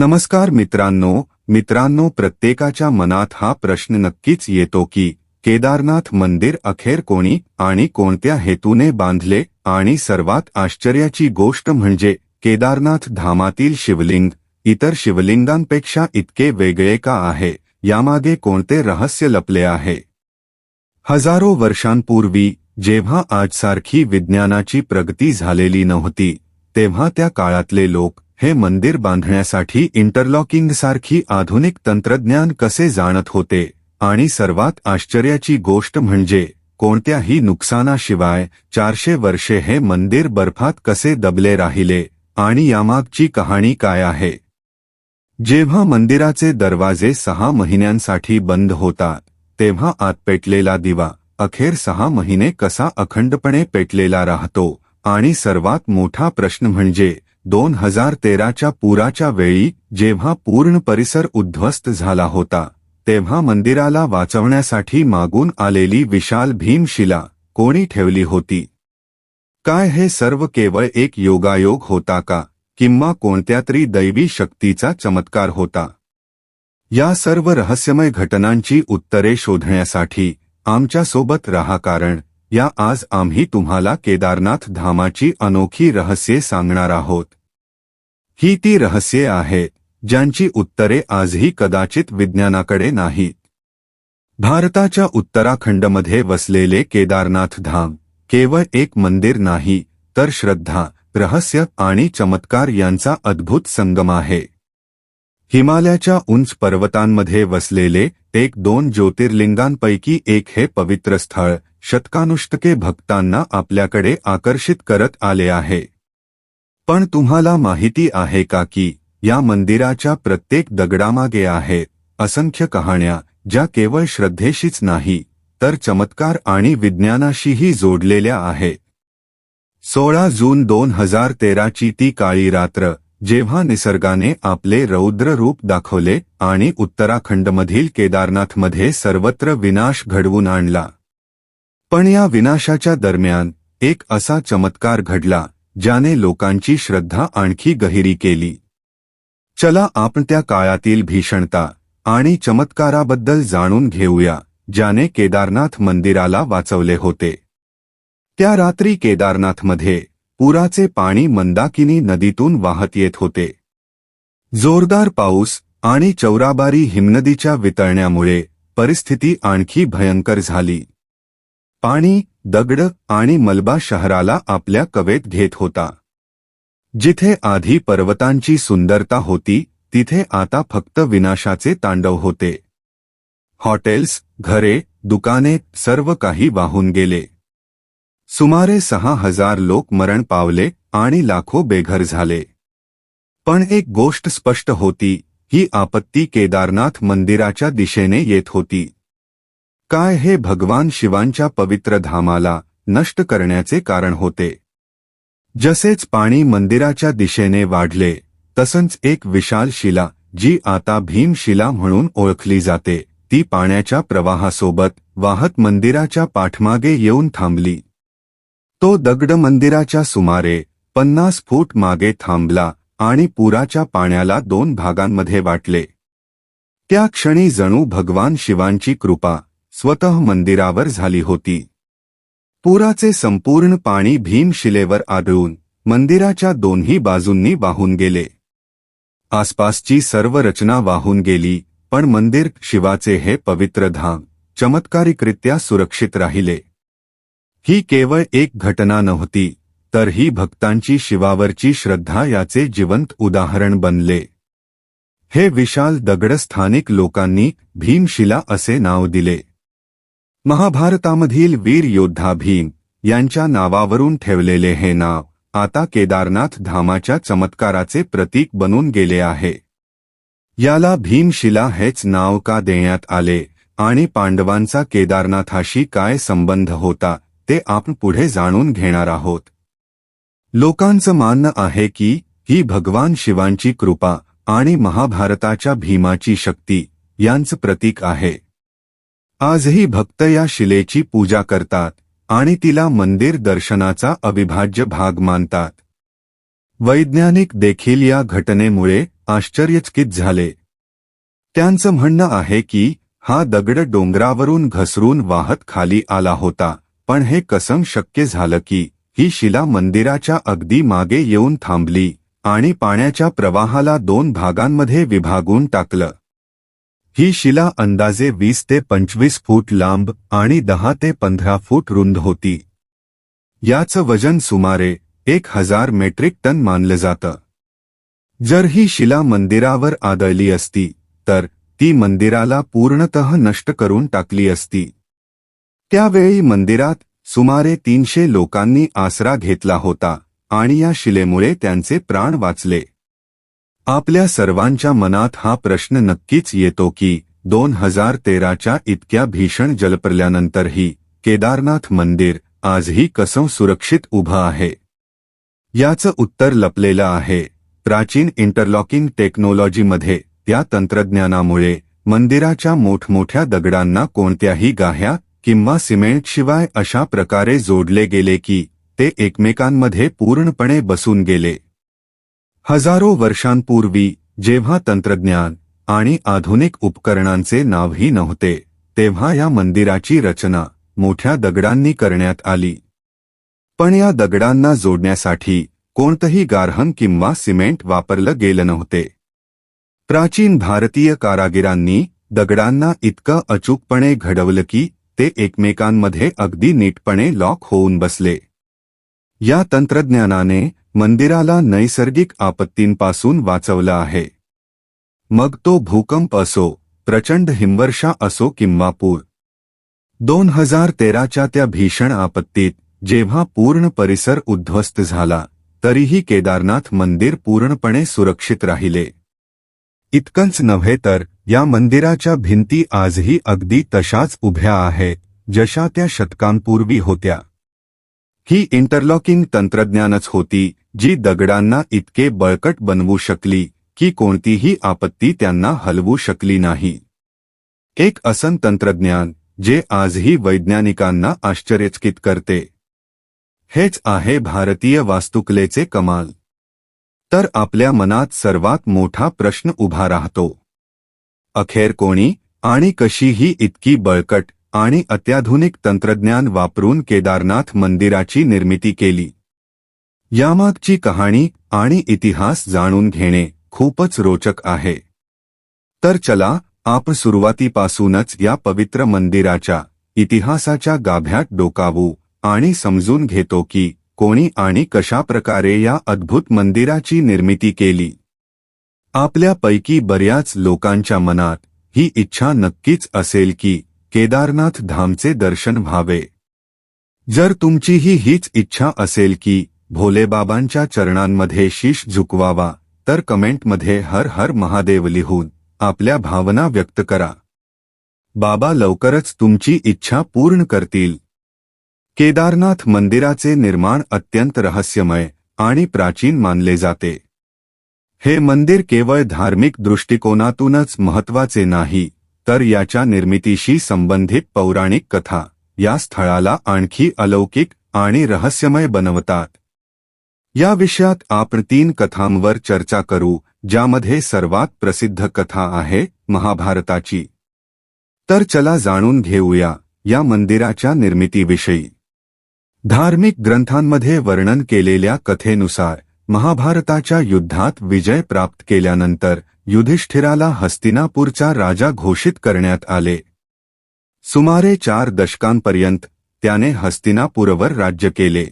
नमस्कार मित्रांनो मित्रांनो प्रत्येकाच्या मनात हा प्रश्न नक्कीच येतो की केदारनाथ मंदिर अखेर कोणी आणि कोणत्या हेतूने बांधले आणि सर्वात आश्चर्याची गोष्ट म्हणजे केदारनाथ धामातील शिवलिंग इतर शिवलिंगांपेक्षा इतके वेगळे का आहे यामागे कोणते रहस्य लपले आहे? हजारो वर्षांपूर्वी जेव्हा आजसारखी विज्ञानाची प्रगती झालेली नव्हती तेव्हा त्या काळातले लोक हे मंदिर बांधण्यासाठी इंटरलॉकिंगसारखी आधुनिक तंत्रज्ञान कसे जाणत होते? आणि सर्वात आश्चर्याची गोष्ट म्हणजे कोणत्याही नुकसानाशिवाय चारशे वर्षे हे मंदिर बर्फात कसे दबले राहिले? आणि यामागची कहाणी काय आहे? जेव्हा मंदिराचे दरवाजे सहा महिन्यांसाठी बंद होतात तेव्हा आत पेटलेला दिवा अखेर सहा महिने कसा अखंडपणे पेटलेला राहतो? आणि सर्वात मोठा प्रश्न म्हणजे दोन हजार तेराच्या पुराच्या वेळी जेव्हा पूर्ण परिसर उद्ध्वस्त झाला होता तेव्हा मंदिराला वाचवण्यासाठी मागून आलेली विशाल भीमशिला कोणी ठेवली होती? काय हे सर्व केवळ एक योगायोग होता का किंवा कोणत्या तरी दैवी शक्तीचा चमत्कार होता? या सर्व रहस्यमय घटनांची उत्तरे शोधण्यासाठी आमच्यासोबत रहा कारण या आज आम्ही तुम्हाला केदारनाथ धामाची अनोखी रहस्ये सांगणार आहोत. ही ती रहस्ये आहे ज्यांची उत्तरे आजही कदाचित विज्ञानाकडे नाहीत. भारताच्या उत्तराखंडमध्ये वसलेले केदारनाथ धाम केवळ एक मंदिर नाही तर श्रद्धा रहस्य आणि चमत्कार यांचा अद्भुत संगम आहे. हिमालयाच्या उंच पर्वतांमध्ये वसलेले एक दोन ज्योतिर्लिंगांपैकी एक हे पवित्र स्थळ शतकानुष्टके भक्तांना आपल्याकडे आकर्षित करत आले आहे. पण तुम्हाला माहिती आहे का की या मंदिराच्या प्रत्येक दगडामागे आहे असंख्य कहाण्या ज्या केवळ श्रद्धेशीच नाही तर चमत्कार आणि विज्ञानाशीही जोडलेल्या आहेत सोळा जून दोन हजार तेराची ती काळी रात्र जेव्हा निसर्गाने आपले रौद्र रूप दाखवले आणि उत्तराखंडमधील केदारनाथमध्ये सर्वत्र विनाश घडवून आणला. पण या विनाशाच्या दरम्यान एक असा चमत्कार घडला ज्याने लोकांची श्रद्धा आणखी गहिरी केली. चला आपण त्या काळातील भीषणता आणि चमत्काराबद्दल जाणून घेऊया ज्याने केदारनाथ मंदिराला वाचवले होते. त्या रात्री केदारनाथमध्ये पुराचे पाणी मंदाकिनी नदीतून वाहत येत होते. जोरदार पाऊस आणि चौराबारी हिमनदीच्या वितळण्यामुळे परिस्थिती आणखी भयंकर झाली. पाणी दगड आणि मलबा शहराला आपल्या कवेत घेत होता. जिथे आधी पर्वतांची सुंदरता होती तिथे आता फक्त विनाशाचे तांडव होते. हॉटेल्स घरे दुकाने सर्व काही वाहून गेले. सुमारे सहा हजार लोक मरण पावले आणि लाखो बेघर झाले. पण एक गोष्ट स्पष्ट होती ही आपत्ती केदारनाथ मंदिराच्या दिशेने येत होती. काय हे भगवान शिवांच्या पवित्र धामाला नष्ट करण्याचे कारण होते? जसेच पाणी मंदिराच्या दिशेने वाढले तसंच एक विशाल शिला जी आता भीमशिला म्हणून ओळखली जाते ती पाण्याच्या प्रवाहासोबत वाहत मंदिराच्या पाठमागे येऊन थांबली. तो दगड मंदिराच्या सुमारे पन्नास फूट मागे थांबला आणि पुराच्या पाण्याला दोन भागांमध्ये वाटले. त्या क्षणी जणू भगवान शिवांची कृपा स्वतः मंदिरावर झाली होती. पुराचे संपूर्ण पाणी भीमशिलेवर आदळून मंदिराच्या दोन्ही बाजूंनी वाहून गेले. आसपासची सर्व रचना वाहून गेली पण मंदिर शिवाचे हे पवित्र धाम चमत्कारिकरित्या सुरक्षित राहिले. ही केवळ एक घटना नव्हती तर ही भक्तांची शिवावरची श्रद्धा याचे जिवंत उदाहरण बनले. हे विशाल दगड स्थानिक लोकांनी भीमशिला असे नाव दिले. महाभारतामधील वीर योद्धा भीम यांच्या नावावरून ठेवलेले हे नाव आता केदारनाथ धामाच्या चमत्काराचे प्रतीक बनून गेले आहे. याला भीमशिला हेच नाव का देण्यात आले आणि पांडवांचा केदारनाथाशी काय संबंध होता ते आपण पुढे जाणून घेणार आहोत. लोकांचं मानणं आहे की ही भगवान शिवांची कृपा आणि महाभारताच्या भीमाची शक्ती यांचं प्रतीक आहे. आजही भक्त या शिलेची पूजा करतात आणि तिला मंदिर दर्शनाचा अविभाज्य भाग मानतात. वैज्ञानिक देखील या घटनेमुळे आश्चर्यचकित झाले. त्यांचं म्हणणं आहे की हा दगड डोंगरावरून घसरून वाहत खाली आला होता पण हे कसं शक्य झालं की ही शिला मंदिराच्या अगदी मागे येऊन थांबली आणि पाण्याच्या प्रवाहाला दोन भागांमध्ये विभागून टाकलं. ही शिला अंदाजे वीस ते पंचवीस फूट लांब आणि दहा ते पंधरा फूट रुंद होती. याचं वजन सुमारे एक हजार मेट्रिक टन मानलं जातं. जर ही शिला मंदिरावर आदळली असती तर ती मंदिराला पूर्णतः नष्ट करून टाकली असती. त्यावेळी मंदिरात सुमारे तीनशे लोकांनी आसरा घेतला होता आणि या शिलेमुळे त्यांचे प्राण वाचले. आपल्या सर्वांच्या मनात हा प्रश्न नक्कीच येतो की दोन हजार तेराच्या इतक्या भीषण जलप्रल्यानंतरही केदारनाथ मंदिर आजही कसं सुरक्षित उभं आहे? याचं उत्तर लपलेलं आहे. प्राचीन इंटरलॉकिंग टेक्नॉलॉजीमध्ये त्या तंत्रज्ञानामुळे मंदिराच्या मोठमोठ्या दगडांना कोणत्याही गाह्या किंवा सिमेंटशिवाय अशा प्रकारे जोडले गेले की ते एकमेकांमध्ये पूर्णपणे बसून गेले. हजारो वर्षांपूर्वी जेव्हा तंत्रज्ञान आणि आधुनिक उपकरणांचे नावही नव्हते तेव्हा या मंदिराची रचना मोठ्या दगडांनी करण्यात आली. पण या दगडांना जोडण्यासाठी कोणतंही गारहन किंवा सिमेंट वापरलं गेलं नव्हते. प्राचीन भारतीय कारागिरांनी दगडांना इतकं अचूकपणे घडवलं की ते एकमेकांमध्ये अगदी नीटपणे लॉक होऊन बसले. या तंत्रज्ञानाने मंदिराला नैसर्गिक आपत्तींपासून वाचवलं आहे. मग तो भूकंप असो प्रचंड हिमवर्षा असो किंवा पूर. दोन हजार तेराच्या त्या भीषण आपत्तीत जेव्हा पूर्ण परिसर उद्ध्वस्त झाला तरीही केदारनाथ मंदिर पूर्णपणे सुरक्षित राहिले. इतकंच नव्हे तर या मंदिराच्या भिंती आजही अगदी तशाच उभ्या आहेत जशा त्या शतकांपूर्वी होत्या. ही इंटरलॉकिंग तंत्रज्ञानच होती जी दगडांना इतके बळकट बनवू शकली की कोणतीही आपत्ती त्यांना हलवू शकली नाही. एक असन तंत्रज्ञान जे आजही वैज्ञानिकांना आश्चर्यचकित करते. हेच आहे भारतीय वास्तुकलेचे कमाल. तर आपल्या मनात सर्वात मोठा प्रश्न उभा राहतो. अखेर कोणी आणि कशी ही इतकी बळकट आणि अत्याधुनिक तंत्रज्ञान वापरून केदारनाथ मंदिराची निर्मिती केली. यामागची कहाणी आणि इतिहास जाणून घेणे खूपच रोचक आहे. तर चला आपण सुरुवातीपासूनच या पवित्र मंदिराच्या इतिहासाच्या गाभ्यात डोकावू आणि समजून घेतो की कोणी आणि कशा प्रकारे या अद्भुत मंदिराची निर्मिती केली. आपल्यापैकी बऱ्याच लोकांच्या मनात ही इच्छा नक्कीच असेल की केदारनाथ धामचे दर्शन व्हावे. जर तुमचीही हीच इच्छा असेल की भोलेबाबांच्या चरणांमध्ये शीश झुकवावा तर कमेंटमध्ये हर हर महादेव लिहून आपल्या भावना व्यक्त करा. बाबा लवकरच तुमची इच्छा पूर्ण करतील. केदारनाथ मंदिराचे निर्माण अत्यंत रहस्यमय आणि प्राचीन मानले जाते. हे मंदिर केवळ धार्मिक दृष्टिकोनातूनच महत्त्वाचे नाही. तर याच्या निर्मितीशी संबंधित पौराणिक कथा या स्थळाला आणखी अलौकिक आणि रहस्यमय बनवतात. या विषयात आपण तीन कथांवर चर्चा करू ज्यामध्ये सर्वात प्रसिद्ध कथा आहे महाभारताची. तर चला जाणून घेऊया या मंदिराच्या निर्मितीविषयी. धार्मिक ग्रंथांमध्ये वर्णन केलेल्या कथेनुसार महाभारताच्या युद्धात विजय प्राप्त केल्यानंतर युधिष्ठिराला हस्तिनापूरचा राजा घोषित करण्यात आले. सुमारे चार दशकांपर्यंत त्याने हस्तिनापूरवर राज्य केले.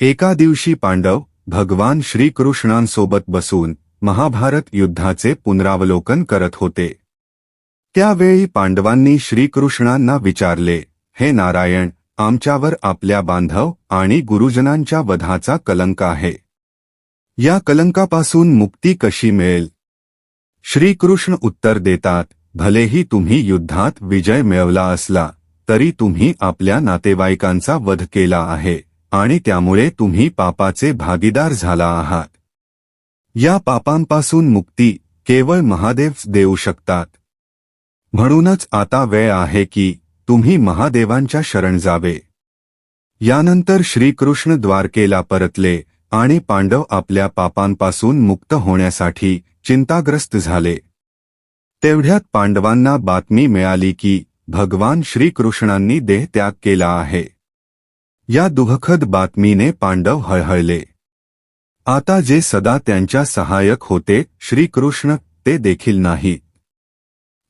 एका दिवशी पांडव भगवान श्रीकृष्णांसोबत बसून महाभारत युद्धाचे पुनरावलोकन करत होते. त्यावेळी पांडवांनी श्रीकृष्णांना विचारले हे नारायण आमच्यावर आपल्या बांधव आणि गुरुजनांच्या वधाचा कलंक आहे. या कलंकापासून मुक्ती कशी मिळेल? श्रीकृष्ण उत्तर देतात भलेही तुम्ही युद्धात विजय मिळवला असला तरी तुम्ही आपल्या नातेवाईकांचा वध केला आहे आणि त्यामुळे तुम्ही पापाचे भागीदार झाला आहात. या पापांपासून मुक्ती केवळ महादेवच देऊ शकतात. म्हणूनच आता वेळ आहे की तुम्ही महादेवांच्या शरण जावे. यानंतर श्रीकृष्ण द्वारकेला परतले आणि पांडव आपल्या पापांपासून मुक्त होण्यासाठी चिंताग्रस्त झाले. तेवढ्यात पांडवांना बातमी मिळाली की भगवान श्रीकृष्णांनी देहत्याग केला आहे. या दुःखद बातमीने पांडव हळहळले. आता जे सदा त्यांच्या सहाय्यक होते श्रीकृष्ण ते देखील नाही.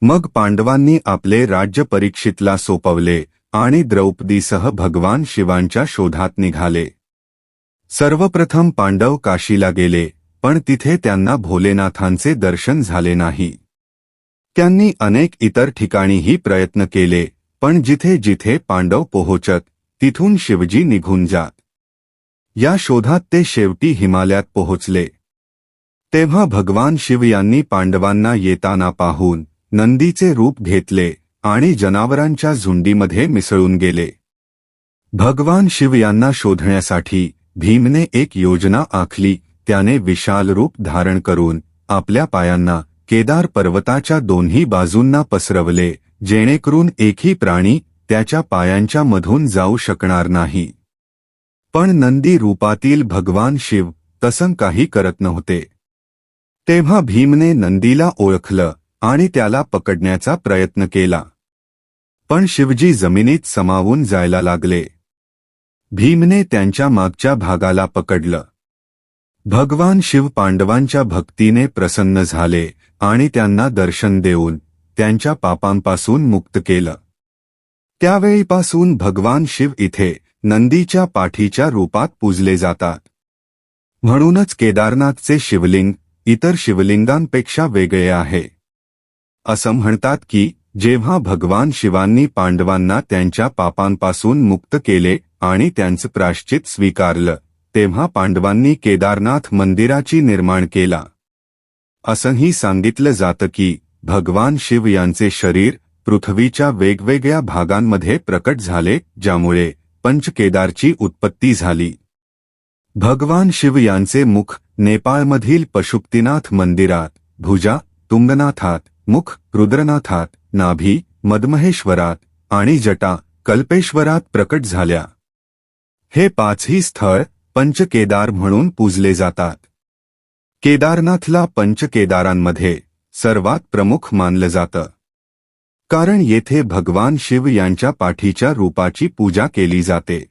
मग पांडवांनी आपले राज्य परीक्षितला सोपवले आणि द्रौपदीसह भगवान शिवांच्या शोधात निघाले. सर्वप्रथम पांडव काशीला गेले. पण तिथे त्यांना भोलेनाथांचे दर्शन झाले नाही. त्यांनी अनेक इतर ठिकाणीही प्रयत्न केले पण जिथे जिथे पांडव पोहोचत तिथून शिवजी निघून जात. या शोधात ते शेवटी हिमालयात पोहोचले. तेव्हा भगवान शिव यांनी पांडवांना येताना पाहून नंदीचे रूप घेतले आणि जनावरांच्या झुंडीमध्ये मिसळून गेले. भगवान शिव यांना शोधण्यासाठी भीमने एक योजना आखली त्याने विशाल रूप धारण करून आपल्या पायांना केदार पर्वताच्या दोन्ही बाजूंना पसरवले जेणेकरून एकही प्राणी त्याच्या पायांच्या मधून जाऊ शकणार नाही. पण नंदी रूपातील भगवान शिव तसं काही करत नव्हते. तेव्हा भीमने नंदीला ओळखलं आणि त्याला पकडण्याचा प्रयत्न केला. पण शिवजी जमिनीत समावून जायला लागले. भीमने त्यांच्या मागच्या भागाला पकडलं. भगवान शिव पांडवांच्या भक्तीने प्रसन्न झाले आणि त्यांना दर्शन देऊन त्यांच्या पापांपासून मुक्त केलं. त्यावेळीपासून भगवान शिव इथे नंदीच्या पाठीच्या रूपात पूजले जातात. म्हणूनच केदारनाथचे शिवलिंग इतर शिवलिंगांपेक्षा वेगळे आहे. असं म्हणतात की जेव्हा भगवान शिवांनी पांडवांना त्यांच्या पापांपासून मुक्त केले आणि त्यांचं प्राश्चित स्वीकारलं तेव्हा पांडवांनी केदारनाथ मंदिराची निर्माण केला. असंही सांगितलं जातं की भगवान शिव यांचे शरीर पृथ्वीच्या वेगवेगळ्या भागांमध्ये प्रकट झाले ज्यामुळे पंचकेदारची उत्पत्ती झाली. भगवान शिव यांचे मुख नेपाळमधील पशुपतीनाथ मंदिरात भुजा तुंगनाथात मुख रुद्रनाथात नाभी मदमहेश्वरात आणि जटा कल्पेश्वरात प्रकट झाल्या. हे पाचही स्थळ पंचकेदार म्हणून पूजले जातात. केदारनाथला पंचकेदारांमध्ये सर्वात प्रमुख मानलं जातं. कारण येथे भगवान शिव यांच्या पाठीच्या रूपाची पूजा केली जाते.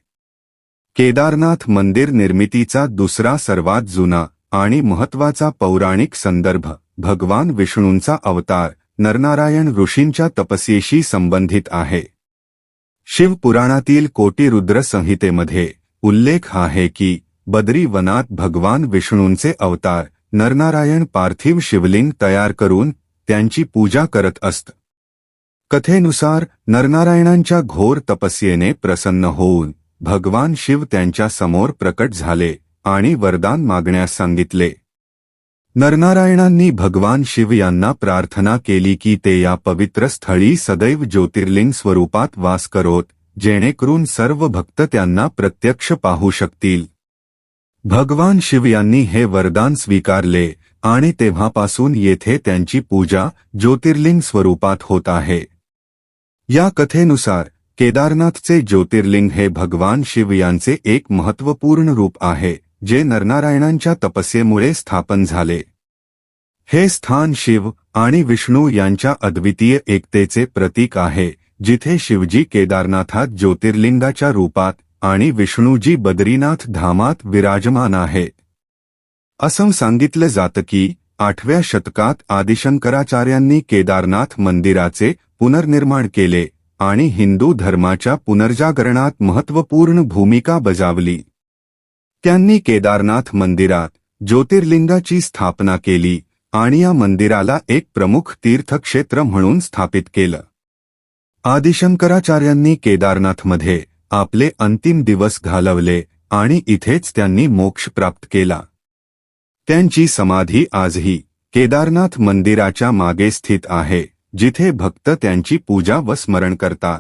केदारनाथ मंदिर निर्मितीचा दुसरा सर्वात जुना आणि महत्त्वाचा पौराणिक संदर्भ भगवान विष्णूंचा अवतार नरनारायण ऋषींच्या तपस्येशी संबंधित आहे. शिवपुराणातील कोटीरुद्र संहितेमध्ये उल्लेख आहे की बद्री वनात भगवान विष्णूंचे अवतार नरनारायण पार्थिव शिवलिंग तयार करून त्यांची पूजा करत असत. कथेनुसार नरनारायणांच्या घोर तपस्येने प्रसन्न होऊन भगवान शिव त्यांच्यासमोर प्रकट झाले आणि वरदान मागण्यास सांगितले. नरनारायणांनी भगवान शिव यांना प्रार्थना केली की ते या पवित्र स्थळी सदैव ज्योतिर्लिंग स्वरूपात वास करोत जेणेकरून सर्व भक्त त्यांना प्रत्यक्ष पाहू शकतील. भगवान शिव यांनी हे वरदान स्वीकारले आणि तेव्हापासून येथे त्यांची पूजा ज्योतिर्लिंग स्वरूपात होत आहे. या कथेनुसार केदारनाथचे ज्योतिर्लिंग हे भगवान शिव यांचे एक महत्त्वपूर्ण रूप आहे जे नरनारायणांच्या तपस्येमुळे स्थापन झाले. हे स्थान शिव आणि विष्णू यांच्या अद्वितीय एकतेचे प्रतीक आहे जिथे शिवजी केदारनाथात ज्योतिर्लिंगाच्या रूपात आणि विष्णूजी बद्रीनाथ धामात विराजमान आहे. असं सांगितलं जातं की आठव्या शतकात आदिशंकराचार्यांनी केदारनाथ मंदिराचे पुनर्निर्माण केले आणि हिंदू धर्माच्या पुनर्जागरणात महत्त्वपूर्ण भूमिका बजावली. त्यांनी केदारनाथ मंदिरात ज्योतिर्लिंगाची स्थापना केली आणि या मंदिराला एक प्रमुख तीर्थक्षेत्र म्हणून स्थापित केलं. आदिशंकराचार्यांनी केदारनाथमध्ये आपले अंतिम दिवस घालवले आणि इथेच त्यांनी मोक्ष प्राप्त केला. त्यांची समाधी आजही केदारनाथ मंदिराच्या मागे स्थित आहे जिथे भक्त त्यांची पूजा व स्मरण करतात.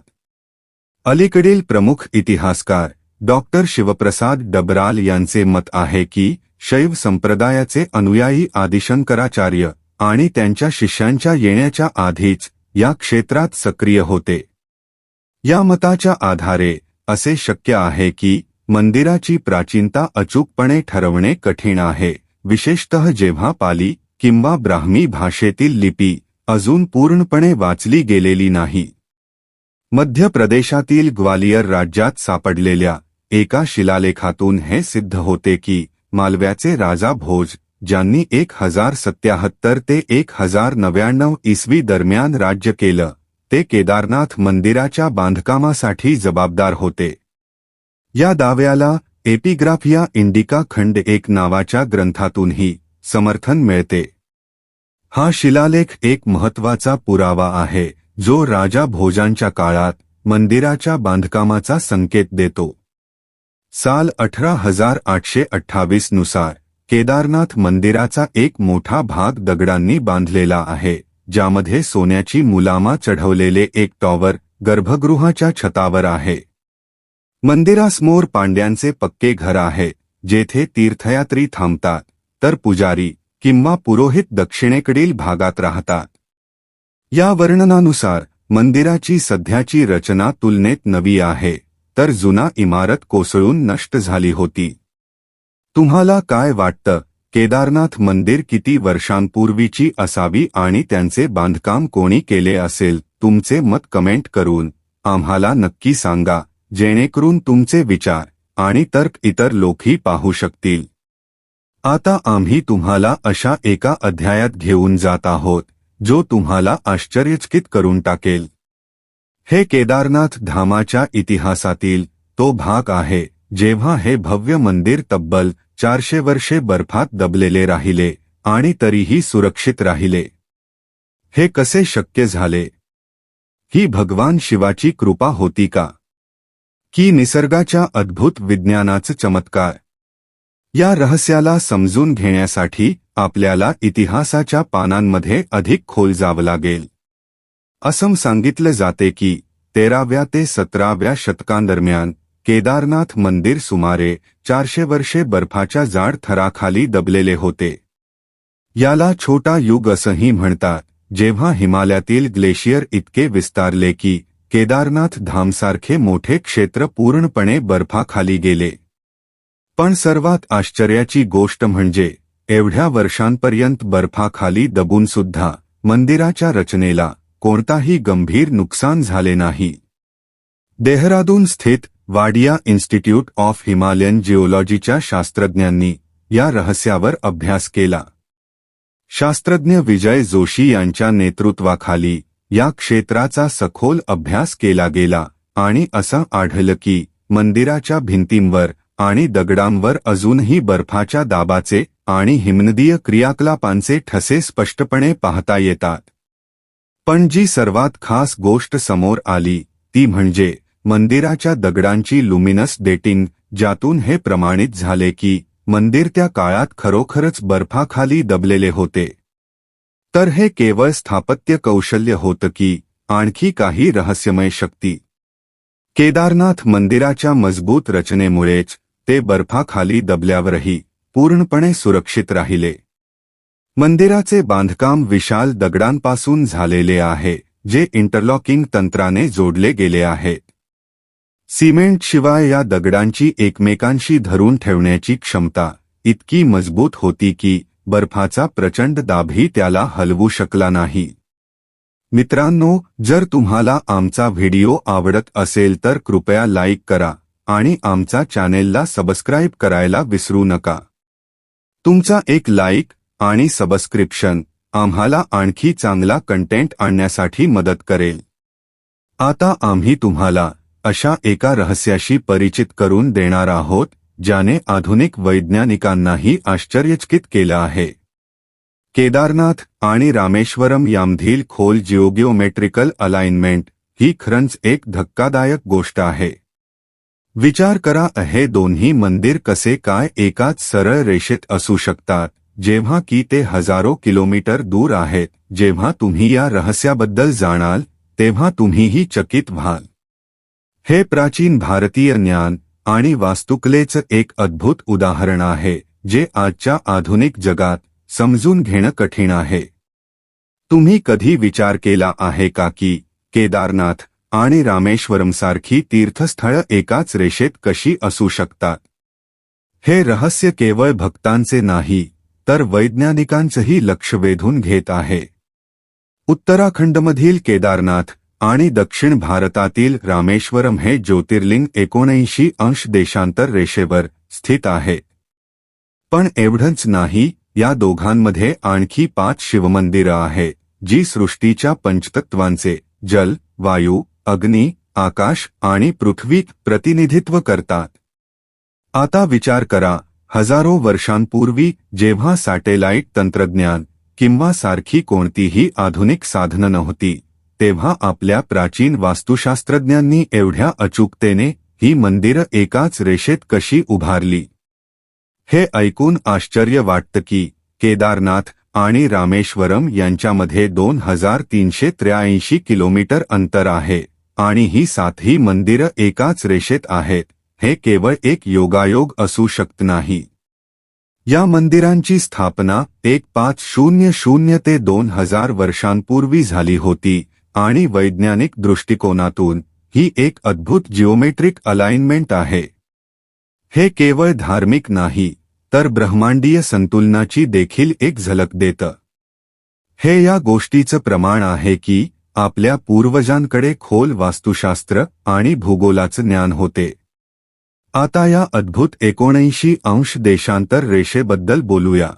अलीकडील प्रमुख इतिहासकार डॉक्टर शिवप्रसाद डबराल यांचे मत आहे की शैव संप्रदायाचे अनुयायी आदिशंकराचार्य आणि त्यांच्या शिष्यांच्या येण्याच्या आधीच या क्षेत्रात सक्रिय होते. या मताच्या आधारे असे शक्य आहे की मंदिराची प्राचीनता अचूकपणे ठरवणे कठीण आहे. विशेषतः जेव्हा पाली किंवा ब्राह्मी भाषेतील लिपी अजून पूर्णपणे वाचली गेलेली नाही. मध्य प्रदेशातील ग्वालियर राज्यात सापडलेल्या एका शिलालेखातून हे सिद्ध होते की मालव्याचे राजा भोज ज्यांनी एक हजार सत्याहत्तर ते एक हजार नव्याण्णव इसवी दरम्यान राज्य केलं ते केदारनाथ मंदिराच्या बांधकामासाठी जबाबदार होते. या दाव्याला एपिग्राफिया इंडिका खंड एक नावाच्या ग्रंथातूनही समर्थन मिळते. हा शिलालेख एक महत्त्वाचा पुरावा आहे जो राजा भोजांच्या काळात मंदिराच्या बांधकामाचा संकेत देतो. साल अठरा हजार आठशे अठ्ठावीसनुसार केदारनाथ मंदिराचा एक मोठा भाग दगडांनी बांधलेला आहे ज्यामध्ये सोन्याची मुलामा चढवलेले एक टॉवर गर्भगृहाच्या छतावर आहे. मंदिरासमोर पांड्यांचे पक्के घर आहे जेथे तीर्थयात्री थांबतात तर पुजारी किंवा पुरोहित दक्षिणेकडील भागात राहतात. या वर्णनानुसार मंदिराची सध्याची रचना तुलनेत नवी आहे तर जुना इमारत कोसळून नष्ट झाली होती. तुम्हाला काय वाटतं? केदारनाथ मंदिर किती वर्षांपूर्वीची असावी आणि त्यांचे बांधकाम कोणी केले असेल? तुमचे मत कमेंट करून आम्हाला नक्की सांगा जेणेकरून तुमचे विचार आणि तर्क इतर लोकही पाहू शकतील. आता आम्ही तुम्हाला अशा एका अध्यायात घेऊन जात आहोत जो तुम्हाला आश्चर्यचकित करून टाकेल. हे केदारनाथ धामाच्या इतिहासातील तो भाग आहे. जेव्हा हे भव्य मंदिर तब्बल चारशे वर्षे बर्फात दबलेले राहिले आणि तरीही सुरक्षित राहिले. हे कसे शक्य झाले? ही भगवान शिवाची कृपा होती का? की निसर्गाच्या अद्भुत विज्ञानाचं चमत्कार? या रहस्याला समजून घेण्यासाठी आपल्याला इतिहासाच्या पानांमध्ये अधिक खोल जावं लागेल. असं सांगितलं जाते की तेराव्या ते सतराव्या शतकांदरम्यान केदारनाथ मंदिर सुमारे चारशे वर्षे बर्फाच्या जाड थराखाली दबलेले होते. याला छोटा युग असंही म्हणतात जेव्हा हिमालयातील ग्लेशियर इतके विस्तारले की केदारनाथ धामसारखे मोठे क्षेत्र पूर्णपणे बर्फाखाली गेले. पण सर्वात आश्चर्याची गोष्ट म्हणजे एवढ्या वर्षांपर्यंत बर्फाखाली दबून सुद्धा मंदिराच्या रचनेला कोणताही गंभीर नुकसान झाले नाही. देहरादून स्थित वाडिया इन्स्टिट्यूट ऑफ हिमालयन जिओलॉजीच्या शास्त्रज्ञांनी या रहस्यावर अभ्यास केला. शास्त्रज्ञ विजय जोशी यांच्या नेतृत्वाखाली या क्षेत्राचा सखोल अभ्यास केला गेला आणि असं आढळलं की मंदिराच्या भिंतींवर आणि दगडांवर अजूनही बर्फाच्या दाबाचे आणि हिमनदीय क्रियाकलापांचे ठसे स्पष्टपणे पाहता येतात. पण जी सर्वात खास गोष्ट समोर आली ती म्हणजे मंदिराच्या दगडांची लुमिनस डेटिंग ज्यातून हे प्रमाणित झाले की मंदिर त्या काळात खरोखरच बर्फाखाली दबलेले होते. तर हे केवळ स्थापत्य कौशल्य होतं की आणखी काही रहस्यमय शक्ती. केदारनाथ मंदिराच्या मजबूत रचनेमुळेच ते बर्फाखाली दबल्यावरही पूर्णपणे सुरक्षित राहिले. मंदिराचे बांधकाम विशाल दगडांपासून झालेले आहे जे इंटरलॉकिंग तंत्राने जोडले गेले आहे. सिमेंट शिवाय या दगडांची एकमेकांशी धरून ठेवण्याची क्षमता इतकी मजबूत होती की बर्फाचा प्रचंड दाबही त्याला हलवू शकला नाही. मित्रांनो जर तुम्हाला आमचा व्हिडिओ आवडत असेल तर कृपया लाईक करा आणि आमचा चॅनेलला सबस्क्राईब करायला विसरू नका. तुमचा एक लाईक आणि सबस्क्रिप्शन आम्हाला आणखी चांगला कंटेंट आणण्यासाठी मदत करेल. आता आम्ही तुम्हाला अशा एका रहस्याशी परिचित करून देणार आहोत, ज्याने आधुनिक वैज्ञानिकांनाही आश्चर्यचकित केलं आहे. केदारनाथ आणि रामेश्वरम यामधील खोल जिओगिओमेट्रिकल अलाइनमेंट ही खरंच एक धक्कादायक गोष्ट आहे. विचार करा, हे दोन्ही मंदिर कसे काय एकाच सरळ रेषेत असू शकतात, जेव्हा की ते हजारो किलोमीटर दूर आहेत, जेव्हा तुम्ही या रहस्याबद्दल जाणाल, तेव्हा तुम्हीही चकित व्हाल. हे प्राचीन भारतीय ज्ञान आणि वास्तुकलेचं एक अद्भुत उदाहरण आहे जे आजच्या आधुनिक जगात समजून घेणं कठीण आहे. तुम्ही कधी विचार केला आहे का की केदारनाथ आणि रामेश्वरमसारखी तीर्थस्थळं एकाच रेषेत कशी असू शकतात? हे रहस्य केवळ भक्तांचे नाही तर वैज्ञानिकांचंही लक्ष वेधून घेत आहे. उत्तराखंडमधील केदारनाथ आणि दक्षिण भारतातील रामेश्वरम हे ज्योतिर्लिंग एकोणऐंशी अंश देशांतर रेषेवर स्थित आहे. पण एवढंच नाही या दोघांमध्ये आणखी पाच शिवमंदिरं आहे जी सृष्टीच्या पंचतत्वांचे जल वायू अग्नी आकाश आणि पृथ्वी प्रतिनिधित्व करतात. आता विचार करा हजारो वर्षांपूर्वी जेव्हा सॅटेलाइट तंत्रज्ञान किंवा सारखी कोणतीही आधुनिक साधनं नव्हती तेव्हा आपल्या प्राचीन वास्तुशास्त्रज्ञांनी एवढ्या अचूकतेने ही मंदिरं एकाच रेषेत कशी उभारली? हे ऐकून आश्चर्य वाटतं की केदारनाथ आणि रामेश्वरम यांच्यामध्ये दोन हजार तीनशे त्र्याऐंशी किलोमीटर अंतर आहे आणि ही सातही मंदिरं एकाच रेषेत आहेत. हे केवळ एक योगायोग असू शकत नाही. या मंदिरांची स्थापना एक पाच शून्य शून्य ते दोन हजार वर्षांपूर्वी झाली होती. आणि वैज्ञानिक दृष्टिकोनातून ही एक अद्भुत जिओमेट्रिक अलाइनमेंट आहे. हे केवळ धार्मिक नाही तर ब्रह्मांडीय संतुलनाची देखील एक झलक देतं. हे या गोष्टीचं प्रमाण आहे की आपल्या पूर्वजांकडे खोल वास्तुशास्त्र आणि भूगोलाचं ज्ञान होते. आता या अद्भुत एकोणऐंशी अंश देशांतर रेषेबद्दल बोलूया.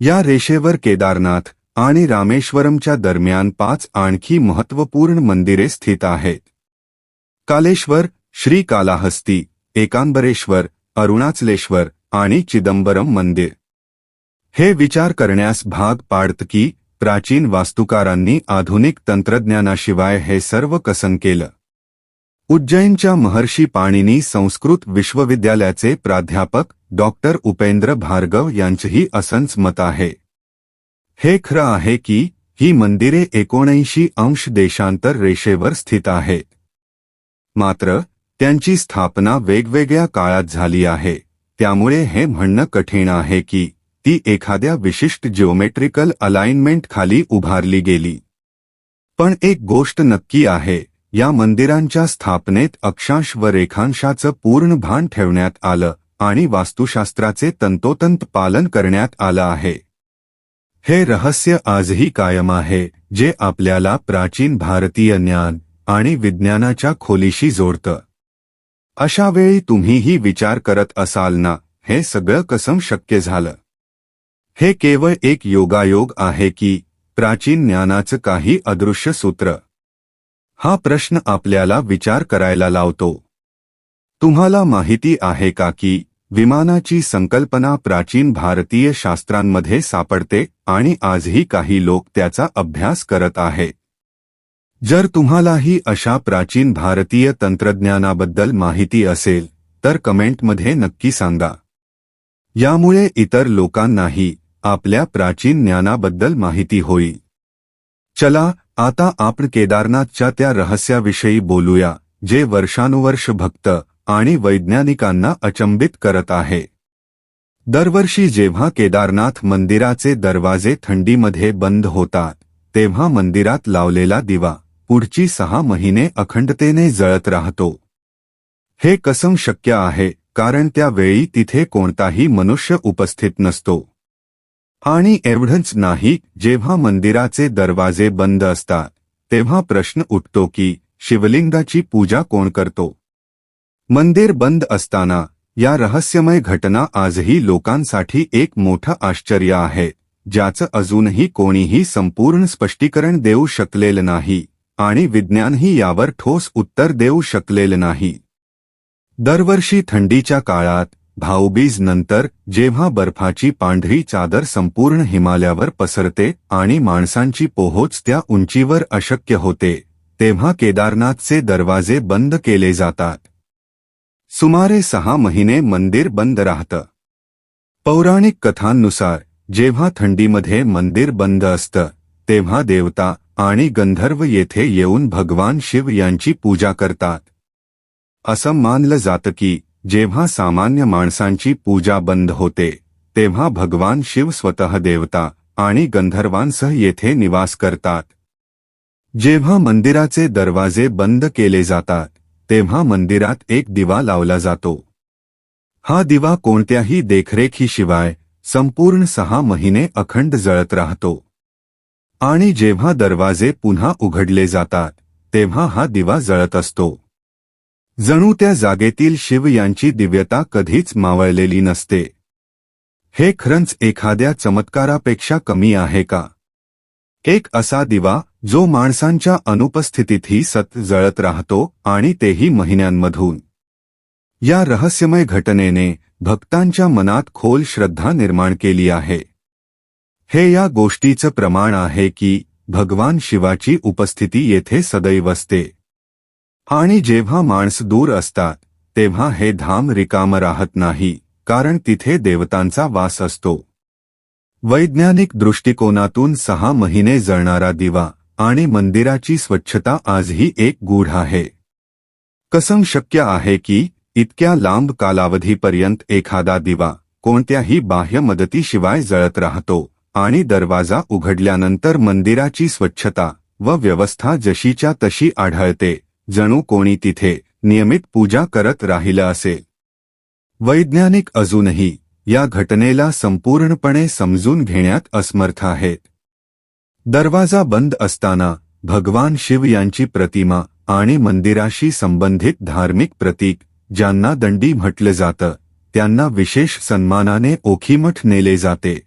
या रेषेवर केदारनाथ आणि रामेश्वरमच्या दरम्यान पाच आणखी महत्त्वपूर्ण मंदिरे स्थित आहेत. कालेश्वर श्री कालाहस्ती एकांबरेश्वर अरुणाचलेश्वर आणि चिदंबरम मंदिर. हे विचार करण्यास भाग पाडत की प्राचीन वास्तुकारांनी आधुनिक तंत्रज्ञानाशिवाय हे सर्व कसन केलं. उज्जैनच्या महर्षी पाणिनी संस्कृत विश्वविद्यालयाचे प्राध्यापक डॉक्टर उपेंद्र भार्गव यांचंही असंच मत आहे. हे खरं आहे की ही मंदिरे एकोणऐंशी अंश देशांतर रेषेवर स्थित आहेत मात्र त्यांची स्थापना वेगवेगळ्या काळात झाली आहे. त्यामुळे हे म्हणणं कठीण आहे की ती एखाद्या विशिष्ट जिओमेट्रिकल अलाइनमेंट खाली उभारली गेली. पण एक गोष्ट नक्की आहे या मंदिरांच्या स्थापनेत अक्षांश व रेखांशाचं पूर्ण भान ठेवण्यात आलं आणि वास्तुशास्त्राचे तंतोतंत पालन करण्यात आलं आहे. हे रहस्य आजही कायम आहे जे आपल्याला प्राचीन भारतीय ज्ञान आणि विज्ञानाच्या खोलीशी जोडतं. अशा वेळी तुम्हीही विचार करत असाल ना हे सगळं कसम शक्य झालं. हे केवळ एक योगायोग आहे की प्राचीन ज्ञानाचं काही अदृश्य सूत्र. हा प्रश्न आपल्याला विचार करायला लावतो. तुम्हाला माहिती आहे का की विमानाची संकल्पना प्राचीन भारतीय शास्त्रांमध्ये सापडते आणि आजही काही लोक त्याचा अभ्यास करत आहे. जर तुम्हालाही अशा प्राचीन भारतीय तंत्रज्ञानाबद्दल माहिती असेल तर कमेंटमध्ये नक्की सांगा. यामुळे इतर लोकांनाही आपल्या प्राचीन ज्ञानाबद्दल माहिती होईल. चला आता आपण केदारनाथच्या त्या रहस्याविषयी बोलूया जे वर्षानुवर्ष भक्त आणि वैज्ञानिकांना अचंबित करत आहे. दरवर्षी जेव्हा केदारनाथ मंदिराचे दरवाजे थंडीमध्ये बंद होतात तेव्हा मंदिरात लावलेला दिवा पुढची सहा महिने अखंडतेने जळत राहतो. हे कसम शक्य आहे कारण त्यावेळी तिथे कोणताही मनुष्य उपस्थित नसतो. आणि एवढंच नाही जेव्हा मंदिराचे दरवाजे बंद असतात तेव्हा प्रश्न उठतो की शिवलिंगाची पूजा कोण करतो? मंदिर बंद असताना या रहस्यमय घटना आजही लोकांसाठी एक मोठं आश्चर्य आहे ज्याचं अजूनही कोणीही संपूर्ण स्पष्टीकरण देऊ शकलेलं नाही आणि विज्ञानही यावर ठोस उत्तर देऊ शकलेलं नाही. दरवर्षी थंडीच्या काळात भाऊबीज नंतर जेव्हा बर्फाची पांढरी चादर संपूर्ण हिमालयावर पसरते आणि माणसांची पोहोच त्या उंचीवर अशक्य होते तेव्हा केदारनाथचे दरवाजे बंद केले जातात. सुमारे सहा महिने मंदिर बंद राहतं. पौराणिक कथांनुसार जेव्हा थंडीमध्ये मंदिर बंद असतं तेव्हा देवता आणि गंधर्व येथे येऊन भगवान शिव यांची पूजा करतात. असं मानलं जातं की जेव्हा सामान्य माणसांची पूजा बंद होते तेव्हा भगवान शिव स्वतः देवता आणि गंधर्वांसह येथे निवास करतात. जेव्हा मंदिराचे दरवाजे बंद केले जातात तेव्हा मंदिरात एक दिवा लावला जातो. हा दिवा कोणत्याही देखरेखीशिवाय संपूर्ण सहा महिने अखंड जळत राहतो. आणि जेव्हा दरवाजे पुन्हा उघडले जातात तेव्हा हा दिवा जळत असतो. जणू त्या जागेतील शिव यांची दिव्यता कधीच मावळलेली नसते. हे खरंच एखाद्या चमत्कारापेक्षा कमी आहे का? एक असा दिवा जो माणसांच्या अनुपस्थितीतही सत जळत राहतो आणि तेही महिन्यांमधून. या रहस्यमय घटनेने भक्तांच्या मनात खोल श्रद्धा निर्माण केली आहे. हे या गोष्टीचं प्रमाण आहे की भगवान शिवाची उपस्थिती येथे सदैव असते. आणि जेव्हा माणस दूर असतात तेव्हा हे धाम रिकाम राहत नाही कारण तिथे देवतांचा वास असतो. वैज्ञानिक दृष्टिकोनातून सहा महिने जळणारा दिवा आणि मंदिराची स्वच्छता आजही एक गूढ आहे. कसं शक्य आहे की इतक्या लांब कालावधीपर्यंत एखादा दिवा कोणत्याही बाह्य मदतीशिवाय जळत राहतो आणि दरवाजा उघडल्यानंतर मंदिराची स्वच्छता व व्यवस्था जशीच्या तशी आढळते जणू कोणी तिथे नियमित पूजा करत राहिलं असेल. वैज्ञानिक अजूनही या घटनेला संपूर्णपणे समजून घेण्यात असमर्थ आहेत. दरवाजा बंद असताना भगवान शिव यांची प्रतिमा आणि मंदिराशी संबंधित धार्मिक प्रतीक ज्यांना दंडी म्हटलं जातं त्यांना विशेष सन्मानाने ओखीमठ नेले जाते.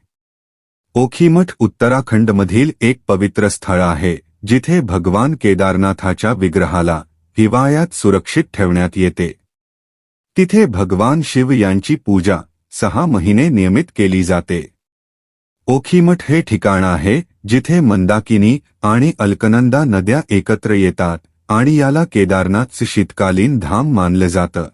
ओखीमठ उत्तराखंडमधील एक पवित्र स्थळ आहे जिथे भगवान केदारनाथाच्या विग्रहाला हिवाळ्यात सुरक्षित ठेवण्यात येते. तिथे भगवान शिव यांची पूजा सहा महिने नियमित केली जाते. ओखीमठ हे ठिकाण आहे जिथे मंदाकिनी आणि अल्कनंदा नद्या एकत्र येतात आणि याला केदारनाथचं शीतकालीन धाम मानलं जातं.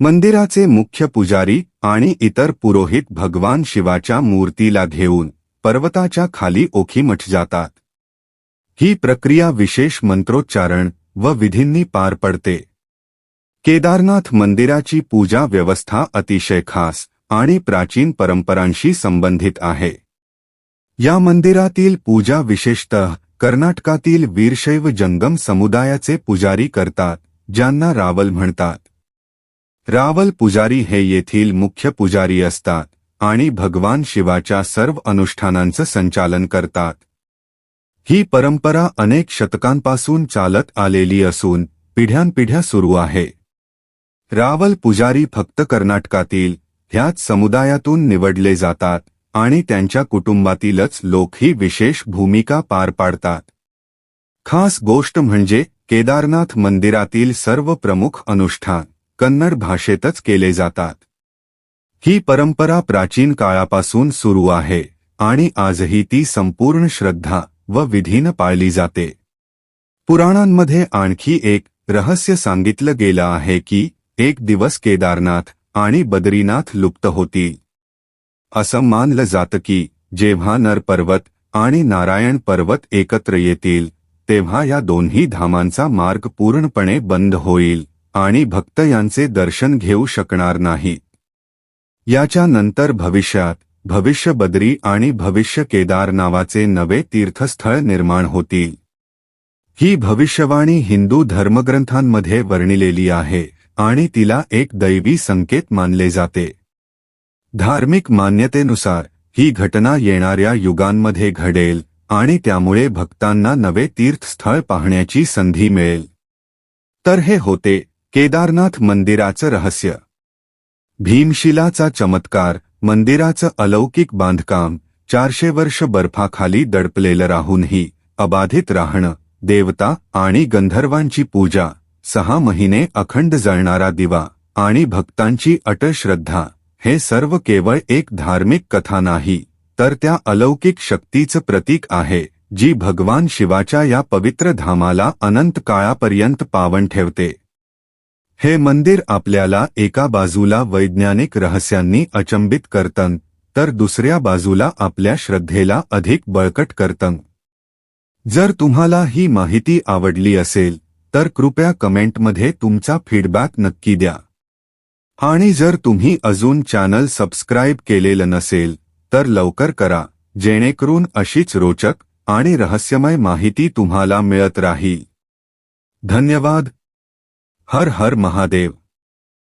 मंदिराचे मुख्य पुजारी आणि इतर पुरोहित भगवान शिवाच्या मूर्तीला घेऊन पर्वताच्या खाली ओखीमठ जातात. ही प्रक्रिया विशेष मंत्रोच्चारण व विधींनी पार पडते. केदारनाथ मंदिराची पूजा व्यवस्था अतिशय खास आणि प्राचीन परंपरांशी संबंधित आहे. या मंदिरातील पूजा विशेषतः कर्नाटकातील वीरशैव जंगम समुदायाचे पुजारी करतात ज्यांना रावल म्हणतात. रावल पुजारी हे येथील मुख्य पुजारी असतात आणि भगवान शिवाच्या सर्व अनुष्ठानांचं संचालन करतात. ही परंपरा अनेक शतकांपासून चालत आलेली असून पिढ्यानपिढ्या सुरू आहे. रावल पुजारी फक्त कर्नाटकातील ह्याच समुदायातून निवडले जातात आणि त्यांच्या कुटुंबातीलच लोक ही विशेष भूमिका पार पाडतात. खास गोष्ट म्हणजे केदारनाथ मंदिरातील सर्व प्रमुख अनुष्ठान कन्नड भाषेतच केले जातात. ही परंपरा प्राचीन काळापासून सुरू आहे आणि आजही ती संपूर्ण श्रद्धा व विधीनं पाळली जाते. पुराणांमध्ये आणखी एक रहस्य सांगितलं गेलं आहे की एक दिवस केदारनाथ आणि बद्रीनाथ लुप्त होतील. असं मानलं जातं की जेव्हा नर पर्वत आणि नारायण पर्वत एकत्र येतील तेव्हा या दोन्ही धामांचा मार्ग पूर्णपणे बंद होईल आणि भक्त यांचे दर्शन घेऊ शकणार नाही याच्या नंतर भविष्यात भविष्य बद्री आणि भविष्य केदार नावाचे नवे तीर्थस्थळ निर्माण होतील. ही भविष्यवाणी हिंदू धर्मग्रंथांमध्ये वर्णिलेली आहे. आणि तिला एक दैवी संकेत मानले जाते. धार्मिक मान्यतेनुसार ही घटना येणाऱ्या युगांमध्ये घडेल आणि त्यामुळे भक्तांना नवे तीर्थस्थळ पाहण्याची संधी मिळेल. तर हे होते केदारनाथ मंदिराचं रहस्य. भीमशिलाचा चमत्कार मंदिराचं अलौकिक बांधकाम चारशे वर्ष बर्फाखाली दडपलेलं राहूनही अबाधित राहणं देवता आणि गंधर्वांची पूजा. सहा महिने अखंड जळणारा दिवा आणि भक्तांची अटळ श्रद्धा हे सर्व केवळ एक धार्मिक कथा नाही तर त्या अलौकिक शक्तीचं प्रतीक आहे जी भगवान शिवाच्या या पवित्र धामाला अनंत काळापर्यंत पावन ठेवते. हे मंदिर आपल्याला एका बाजूला वैज्ञानिक रहस्यांनी अचंबित करतं तर दुसऱ्या बाजूला आपल्या श्रद्धेला अधिक बळकट करतं. जर तुम्हाला ही माहिती आवडली असेल तर कृपया कमेंटमध्ये तुमचा फीडबॅक नक्की द्या. आणि जर तुम्ही अजून चॅनल सबस्क्राईब केलेलं नसेल तर लवकर करा जेणेकरून अशीच रोचक आणि रहस्यमय माहिती तुम्हाला मिळत राहील. धन्यवाद. हर हर महादेव.